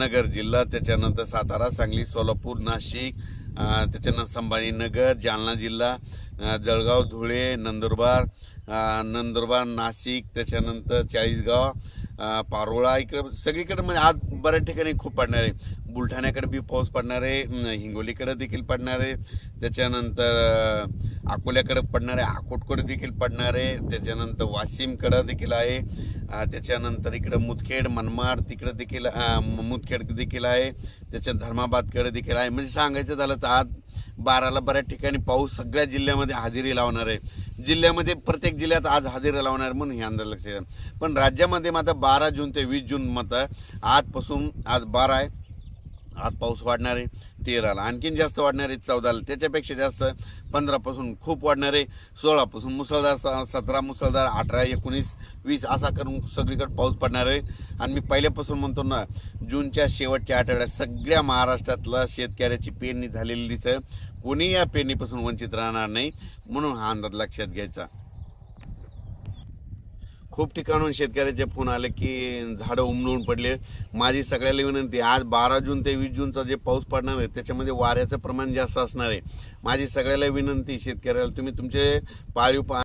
नगर जिल्हा त्याच्यानंतर सातारा सांगली सोलापूर नाशिक त्याच्यानंतर संभाजीनगर जालना जिल्हा जळगाव धुळे नंदुरबार नंदुरबार नाशिक त्याच्यानंतर चाळीसगाव पारोळा इकडं सगळीकडे म्हणजे आज बऱ्याच ठिकाणी खूप पडणार आहे. बुलढाण्याकडे बी पाऊस पडणार आहे हिंगोलीकडे देखील पडणार आहे त्याच्यानंतर अकोल्याकडे पडणार आहे अकोटकडे देखील पडणार आहे त्याच्यानंतर वाशिमकडं देखील आहे त्याच्यानंतर इकडं मुदखेड मनमाड तिकडं देखील अ, मुदखेड देखील आहे. त्याच्या धर्माबादकडे देखील आहे. म्हणजे सांगायचं झालं तर आज बाराला बऱ्याच ठिकाणी पाऊस सगळ्या जिल्ह्यामध्ये हजेरी लावणार आहे. जिल्ह्यामध्ये प्रत्येक जिल्ह्यात आज हजेरी लावणार आहे म्हणून हे अंदाज लक्षात पण राज्यामध्ये मात्र बारा जून ते वीस जून मात्र आजपासून आज बारा आहे. आज पाऊस वाढणार आहे तेराला. आणखीन जास्त वाढणार आहे चौदाला. त्याच्यापेक्षा जास्त पंधरापासून खूप वाढणार आहे सोळापासून मुसळधार सतरा मुसळधार अठरा एकोणीस वीस असा करून सगळीकडे पाऊस पडणार आहे. आणि मी पहिल्यापासून म्हणतो ना जूनच्या शेवटच्या आठवड्यात सगळ्या महाराष्ट्रातला शेतकऱ्याची पेरणी झालेली दिसतं. कोणी या पेरणीपासून वंचित राहणार नाही म्हणून हा अंदाज लक्षात घ्यायचा. खूप ठिकाणून शेतकऱ्याचे फोन आले की झाडं उमलून पडले. माझी सगळ्याला विनंती आज बारा जून ते वीस जूनचा जे पाऊस पडणार आहे त्याच्यामध्ये वाऱ्याचं प्रमाण जास्त असणार आहे. माझी सगळ्याला विनंती शेतकऱ्याला तुम्ही तुमचे पाळीव पा